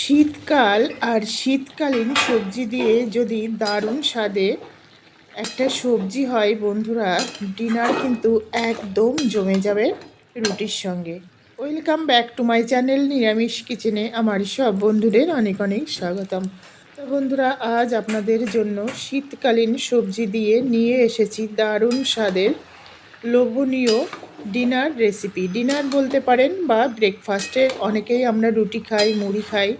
শীতকাল আর শীতকালীন সবজি দিয়ে যদি দারুণ স্বাদে একটা সবজি হয় বন্ধুরা, ডিনার কিন্তু একদম জমে যাবে রুটির সঙ্গে। Welcome back to my channel নিরামিষ কিচেনে। আমার সব বন্ধুদের অনেক অনেক স্বাগতম। তো বন্ধুরা, আজ আপনাদের জন্য শীতকালীন সবজি দিয়ে নিয়ে এসেছি দারুণ স্বাদের লোভনীয় ডিনার রেসিপি ডিনার বলতে পারেন বা ব্রেকফাস্টে অনেকেই আমরা রুটি খাই, মুড়ি খাই।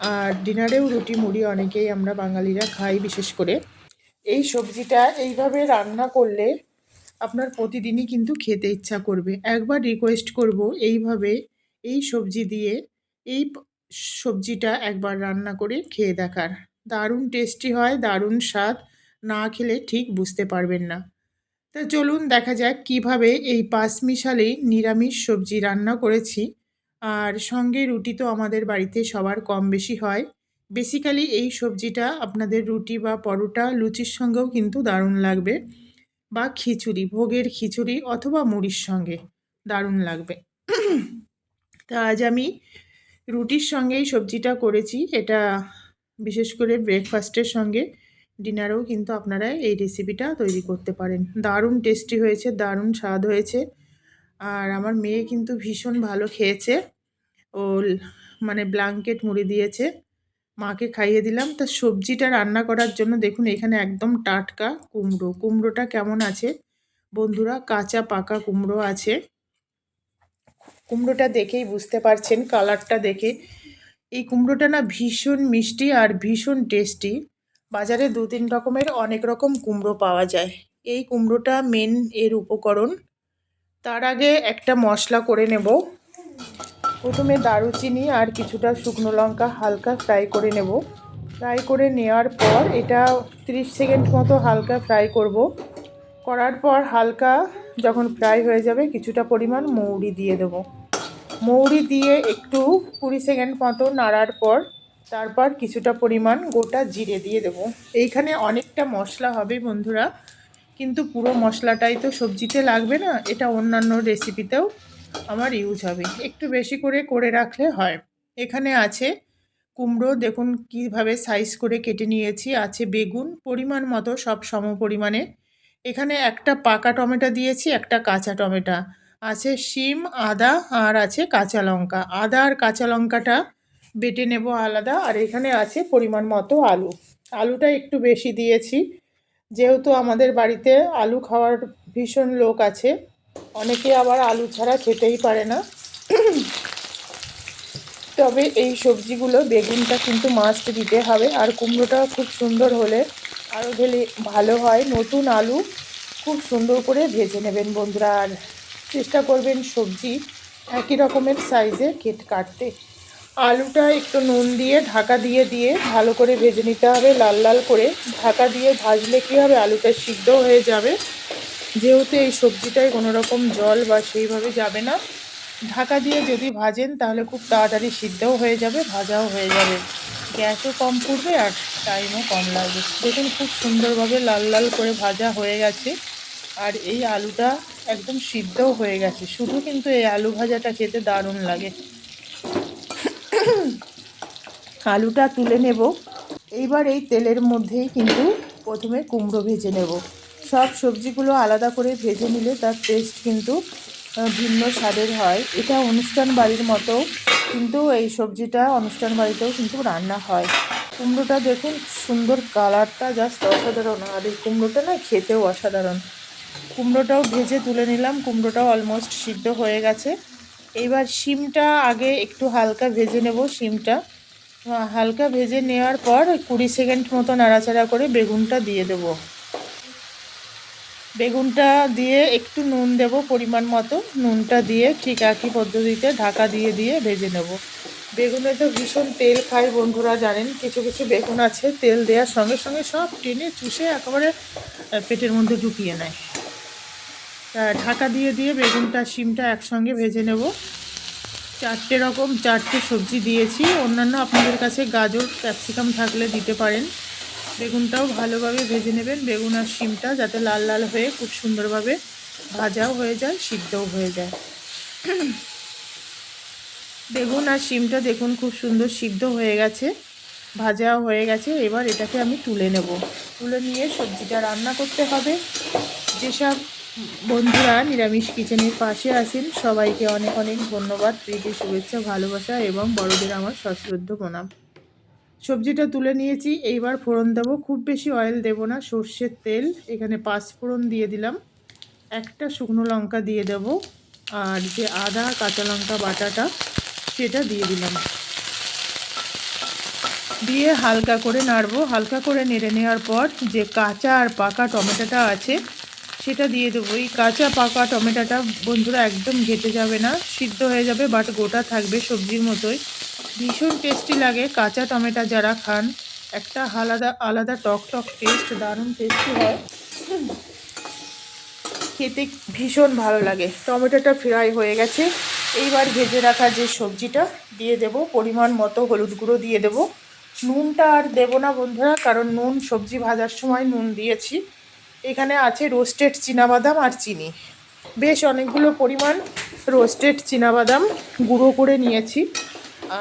আর ডিনারেও রুটি, মুড়ি অনেকেই আমরা বাঙালিরা খাই বিশেষ করে। এই সবজিটা এইভাবে রান্না করলে আপনার প্রতিদিনই কিন্তু খেতে ইচ্ছা করবে। একবার রিকোয়েস্ট করব এইভাবে এই সবজি দিয়ে এই সবজিটা একবার রান্না করে খেয়ে দেখার। দারুণ টেস্টি হয়, দারুণ স্বাদ। না খেলে ঠিক বুঝতে পারবেন না। তা চলুন দেখা যাক কীভাবে এই পাঁচমিশালি নিরামিষ সবজি রান্না করেছি। আর সঙ্গে রুটি তো আমাদের বাড়িতে সবার কম বেশি হয়। বেসিক্যালি এই সবজিটা আপনাদের রুটি বা পরোটা, লুচির সঙ্গেও কিন্তু দারুণ লাগবে। বা খিচুড়ি, ভোগের খিচুড়ি অথবা মুড়ির সঙ্গে দারুণ লাগবে। তা আজ আমি রুটির সঙ্গেই সবজিটা করেছি। এটা বিশেষ করে ব্রেকফাস্টের সঙ্গে। ডিনারেও কিন্তু আপনারা এই রেসিপিটা তৈরি করতে পারেন। দারুণ টেস্টি হয়েছে, দারুণ স্বাদ হয়েছে। আর আমার মেয়ে কিন্তু ভীষণ ভালো খেয়েছে। ও মানে ব্ল্যাঙ্কেট মুড়ি দিয়েছে। মাকে খাইয়ে দিলাম। তা সবজিটা রান্না করার জন্য দেখুন, এখানে একদম টাটকা কুমড়ো। কুমড়োটা কেমন আছে? বন্ধুরা, কাঁচা পাকা কুমড়ো আছে। কুমড়োটা দেখেই বুঝতে পারছেন কালারটা দেখে। এই কুমড়োটা না ভীষণ মিষ্টি আর ভীষণ টেস্টি বাজারে দু তিন রকমের অনেক রকম কুমড়ো পাওয়া যায়। এই কুমড়োটা মেন এর উপকরণ। তার আগে একটা মশলা করে নেব। প্রথমে দারুচিনি আর কিছুটা শুকনো লঙ্কা হালকা ফ্রাই করে নেব। ফ্রাই করে নেওয়ার পর এটা 30 সেকেন্ড মতো হালকা ফ্রাই করব। করার পর হালকা যখন ফ্রাই হয়ে যাবে কিছুটা পরিমাণ মৌরি দিয়ে দেবো। মৌরি দিয়ে একটু কুড়ি সেকেন্ড মতো নাড়ার পর তারপর কিছুটা পরিমাণ গোটা জিরে দিয়ে দেবো। এইখানে অনেকটা মশলা হবে বন্ধুরা, কিন্তু পুরো মশলাটাই তো সবজিতে লাগবে না, এটা অন্যান্য রেসিপিতেও আমার ইউজ হবে। একটু বেশি করে করে রাখলে হয়। এখানে আছে কুমড়ো, দেখুন কীভাবে সাইজ করে কেটে নিয়েছি, আছে বেগুন, পরিমাণ মতো সব সম পরিমাণে। এখানে একটা পাকা টমেটো দিয়েছি, একটা কাঁচা টমেটো। আছে শিম, আদা, আর আছে কাঁচা লঙ্কা। আদা আর কাঁচা লঙ্কাটা বেটে নেব আলাদা, আর এখানে আছে পরিমাণ মতো আলু। আলুটা একটু বেশি দিয়েছি। যেহেতু আমাদের বাড়িতে আলু খাওয়ার ভীষণ লোক আছে, অনেকে আবার আলু ছাড়া খেতেই পারে না। তবে এই সবজিগুলো বেগুনটা কিন্তু মাস্ট দিতে হবে, আর কুমড়োটা খুব সুন্দর হলে আরও গেলে ভালো হয়। নতুন আলু খুব সুন্দর করে ভেজে নেবেন বন্ধুরা, আর চেষ্টা করবেন সবজি একই রকমের সাইজে কেট কাটতে। আলুটা একটু নুন দিয়ে, ঢাকা দিয়ে দিয়ে ভালো করে ভেজে নিতে হবে, লাল লাল করে। ঢাকা দিয়ে ভাজলে কী হবে? আলুটা সিদ্ধ হয়ে যাবে। যেহেতু এই সবজিটায় কোনো রকম জল বা সেইভাবে যাবে না। ঢাকা দিয়ে যদি ভাজেন, তাহলে খুব তাড়াতাড়ি সিদ্ধও হয়ে যাবে, ভাজাও হয়ে যাবে। গ্যাসও কম পড়বে আর টাইমও কম লাগবে। দেখুন, খুব সুন্দরভাবে লাল লাল করে ভাজা হয়ে গেছে। আর এই আলুটা একদম সিদ্ধও হয়ে গেছে। শুধু কিন্তু এই আলু ভাজাটা খেতে দারুণ লাগে। আলুটা তুলে নেব। এইবার এই তেলের মধ্যেই কিন্তু প্রথমে কুমড়ো ভেজে নেব। সব সবজিগুলো আলাদা করে ভেজে নিলে তার টেস্ট কিন্তু ভিন্ন স্বাদের হয়। এটা অনুষ্ঠান বাড়ির মতো কিন্তু এই সবজিটা অনুষ্ঠান বাড়িতেও কিন্তু রান্না হয়। কুমড়োটা দেখুন, সুন্দর কালারটা জাস্ট অসাধারণ। আর এই কুমড়োটা না খেতেও অসাধারণ। কুমড়োটাও ভেজে তুলে নিলাম। কুমড়োটাও অলমোস্ট সিদ্ধ হয়ে গেছে। এইবার শিমটা আগে একটু হালকা ভেজে নেব শিমটা। হালকা ভেজে নেওয়ার পর কুড়ি সেকেন্ড মতো নাড়াচাড়া করে বেগুনটা দিয়ে দেবো। বেগুনটা দিয়ে একটু নুন দেব পরিমাণ মতো। নুনটা দিয়ে ঠিক একই পদ্ধতিতে ঢাকা দিয়ে দিয়ে ভেজে নেব। বেগুনে তো ভীষণ তেল খায় বন্ধুরা, জানেন? কিছু কিছু বেগুন আছে, তেল দেওয়ার সঙ্গে সঙ্গে সব টেনে চুষে একেবারে পেটের মধ্যে ঢুকিয়ে নেয়। ঢাকা দিয়ে দিয়ে বেগুনটা, শিমটা একসঙ্গে ভেজে নেব। চারটে রকম, চারটে সবজি দিয়েছি। অন্যান্য আপনাদের কাছে গাজর, ক্যাপসিকাম থাকলে দিতে পারেন। বেগুনটাও ভালোভাবে ভেজে নেবেন। বেগুন আর শিমটা যাতে লাল লাল হয়ে খুব সুন্দরভাবে ভাজাও হয়ে যায়, সিদ্ধও হয়ে যায়। বেগুন আর শিমটা দেখুন খুব সুন্দর সিদ্ধ হয়ে গেছে, ভাজাও হয়ে গেছে। এবার এটাকে আমি তুলে নেব। তুলে নিয়ে সবজিটা রান্না করতে হবে। যেসব বন্ধুরা, নিরামিষ কিচেনের পাশে আছেন সবাইকে অনেক অনেক ধন্যবাদ, প্রীতি, শুভেচ্ছা, ভালোবাসা এবং বড়দের আমার সশ্রদ্ধ প্রণাম। সবজিটা তুলে নিয়েছি, এইবার ফোড়ন দেবো। খুব বেশি অয়েল দেব না, সর্ষের তেল, এখানে পাঁচ ফোড়ন দিয়ে দিলাম। একটা শুকনো লঙ্কা দিয়ে দেব, আর যে আদা, কাঁচা লঙ্কা বাটাটা, সেটা দিয়ে দিলাম। দিয়ে হালকা করে নাড়বো। হালকা করে নেড়ে নেওয়ার পর যে কাঁচা আর পাকা টমেটোটা আছে সেটা দিয়ে দেবো। এই কাঁচা, পাকা টমেটোটা বন্ধুরা একদম ঘেটে যাবে না, সিদ্ধ হয়ে যাবে বাট গোটা থাকবে সবজির মতোই। ভীষণ টেস্টি লাগে কাঁচা টমেটো যারা খান। একটা আলাদা আলাদা টক টক টেস্ট দারুণ টেস্টি হয়। খেতে ভীষণ ভালো লাগে। টমেটোটা ফ্রাই হয়ে গেছে। এইবার ভেজে রাখা যে সবজিটা দিয়ে দেব, পরিমাণ মতো হলুদ গুঁড়ো দিয়ে দেব। নুনটা আর দেবো না বন্ধুরা, কারণ নুন, সবজি ভাজার সময় নুন দিয়েছি। এখানে আছে রোস্টেড বাদাম আর চিনি। বেশ অনেকগুলো পরিমাণ রোস্টেড বাদাম গুঁড়ো করে নিয়েছি।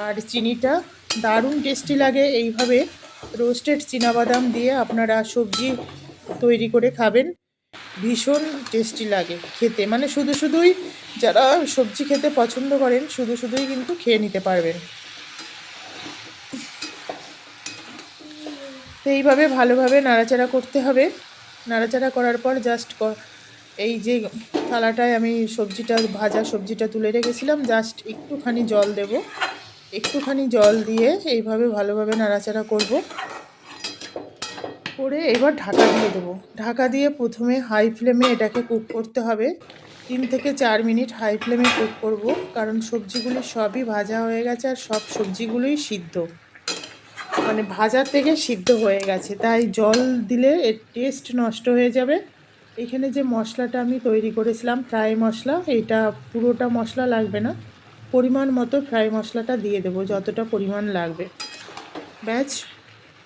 আর চিনিটা দারুণ টেস্টি লাগে, এইভাবে রোস্টেড বাদাম দিয়ে আপনারা সবজি তৈরি করে খাবেন। ভীষণ টেস্টি লাগে খেতে মানে শুধু শুধুই যারা সবজি খেতে পছন্দ করেন, শুধু শুধুই কিন্তু খেয়ে নিতে পারবেন। এইভাবে ভালোভাবে নাড়াচাড়া করতে হবে। নাড়াচাড়া করার পর জাস্ট এই যে থালাটায় আমি সবজিটা, ভাজা সবজিটা তুলে রেখেছিলাম জাস্ট একটুখানি জল দেব। একটুখানি জল দিয়ে এইভাবে ভালোভাবে নাড়াচাড়া করব। করে এবার ঢাকা দিয়ে দেবো। ঢাকা দিয়ে প্রথমে হাই ফ্লেমে এটাকে কুক করতে হবে। তিন থেকে চার মিনিট হাই ফ্লেমে কুক করব, কারণ সবজিগুলি সবই ভাজা হয়ে গেছে আর সব সবজিগুলোই সিদ্ধ। মানে ভাজার থেকে সিদ্ধ হয়ে গেছে। তাই জল দিলে এর টেস্ট নষ্ট হয়ে যাবে। এখানে যে মশলাটা আমি তৈরি করেছিলাম ফ্রাই মশলা, এটা পুরোটা মশলা লাগবে না। পরিমাণ মতো ফ্রাই মশলাটা দিয়ে দেবো, যতটা পরিমাণ লাগবে। ব্যাচ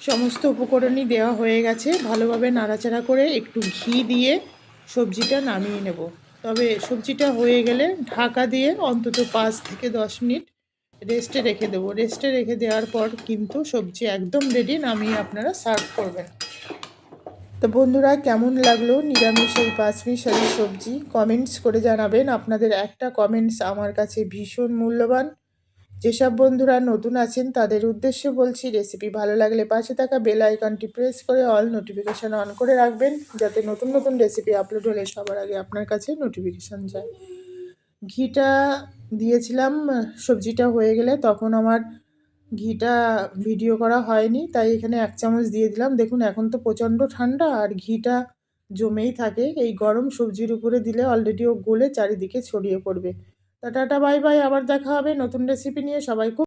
সমস্ত উপকরণই দেওয়া হয়ে গেছে। ভালোভাবে নাড়াচাড়া করে একটু ঘি দিয়ে সবজিটা নামিয়ে নেব। তবে সবজিটা হয়ে গেলে ঢাকা দিয়ে অন্তত পাঁচ থেকে দশ মিনিট রেস্টে রেখে দেবো। রেস্টে রেখে দেওয়ার পর কিন্তু সবজি একদম রেডি নামিয়ে আপনারা সার্ভ করবেন। তো বন্ধুরা, কেমন লাগল নিরামিষ এই পাঁচমিশালি সবজি? কমেন্টস করে জানাবেন। আপনাদের একটা কমেন্টস আমার কাছে ভীষণ মূল্যবান। যেসব বন্ধুরা নতুন আছেন, তাদের উদ্দেশ্যে বলছি রেসিপি ভালো লাগলে পাশে থাকা বেল আইকনটি প্রেস করে অল নোটিফিকেশান অন করে রাখবেন, যাতে নতুন নতুন রেসিপি আপলোড হলে সবার আগে আপনার কাছে নোটিফিকেশান যায়। ঘিটা দিয়েছিলাম, সবজিটা হয়ে গেলে তখন আমার ঘিটা ভিডিও করা হয়নি, তাই এখানে এক চামচ দিয়ে দিলাম। দেখুন, এখন তো প্রচণ্ড ঠান্ডা আর ঘিটা জমেই থাকে। এই গরম সবজির উপরে দিলে অলরেডি ও গলে চারিদিকে ছড়িয়ে পড়বে। টাটা, বাই বাই, আবার দেখা হবে নতুন রেসিপি নিয়ে। সবাই খুব